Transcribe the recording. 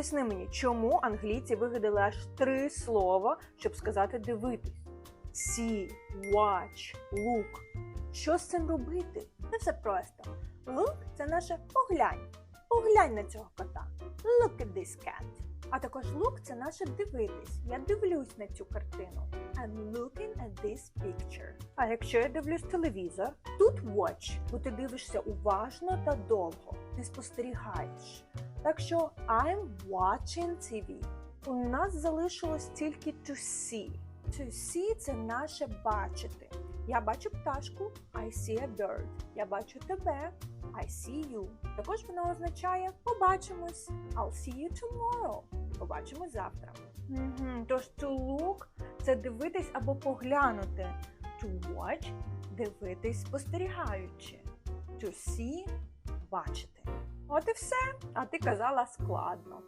поясни мені, чому англійці вигадали аж три слова, щоб сказати дивитись: see, watch, look. Що з цим робити? Це все просто. Look – це наше поглянь. Поглянь на цього кота. Look at this cat. А також look – це наше дивитись. Я дивлюсь на цю картину. I'm looking at this picture. А якщо я дивлюсь телевізор, тут watch, бо ти дивишся уважно та довго. Ти спостерігаєш. Так що I'm watching TV. У нас залишилось тільки to see. To see – це наше бачити. Я бачу пташку I see a bird. Я бачу тебе I see you. Також вона означає побачимось. I'll see you tomorrow. Побачимось завтра. Угу. Тож to look – це дивитись або поглянути. To watch – дивитись спостерігаючи. To see – бачити. От і все. А ти казала складно.